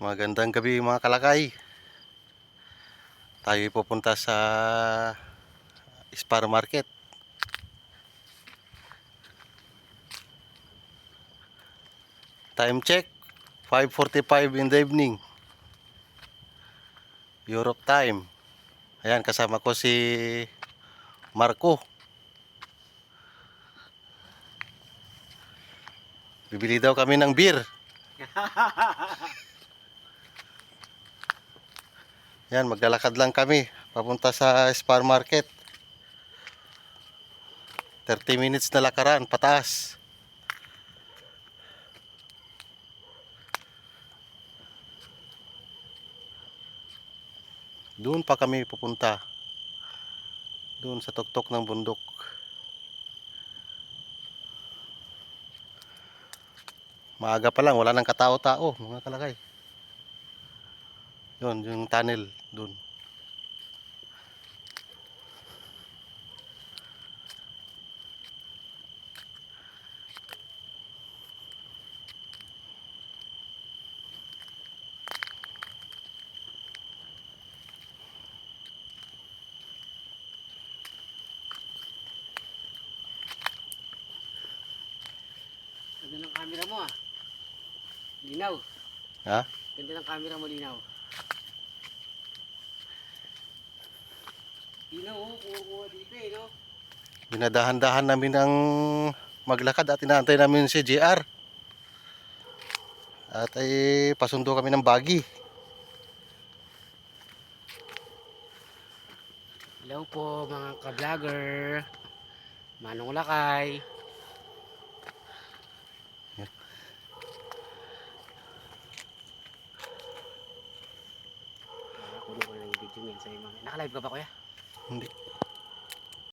Magandang gabi mga kalakay. Tayo pupunta sa Spar Market. Time check, 5.45 in the evening. Europe time. Ayan, kasama ko si Marco. Bibili daw kami ng beer. Yan, maglalakad lang kami papunta sa Spar Market. 30 minutes na lakaran, pataas. Doon pa kami pupunta. Doon sa tuktok ng bundok. Maaga pa lang, wala nang katao-tao, mga kalakay. Yun, yung tunnel doon. Ganda ng camera mo ah. Linaw. Ha? Ganda ng camera mo, linaw. Linaw oh, kuha dito eh, no? Dinadahan-dahan namin ang maglakad at inaantay namin si JR. At ay pasundo kami ng bagi. Hello po mga ka-vlogger. Manong Lakay. Kunin ko lang yung video ngayon sa'yo mamaya. Naka-live ka ba kuya? ఉంది.